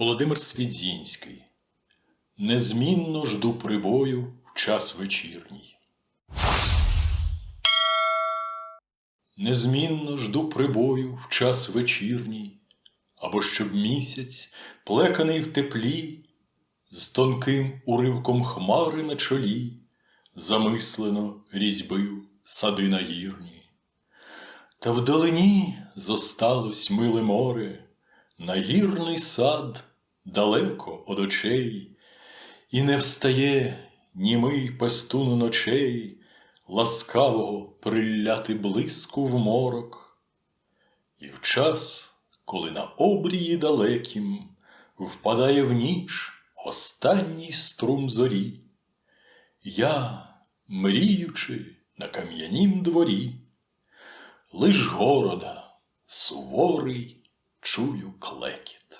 Володимир Свідзінський. Незмінно жду прибою в час вечірній. Незмінно жду прибою в час вечірній, або щоб місяць, плеканий в теплі, з тонким уривком хмари на чолі, замислено різьбив сади нагірні. Та вдалині зосталось миле море, нагірний сад далеко од очей, і не встає німий пестуну ночей, ласкавого приляти блиску в морок. І в час, коли на обрії далекім впадає в ніч останній струм зорі, я, мріючи на кам'янім дворі, лиш города суворий чую клекіт.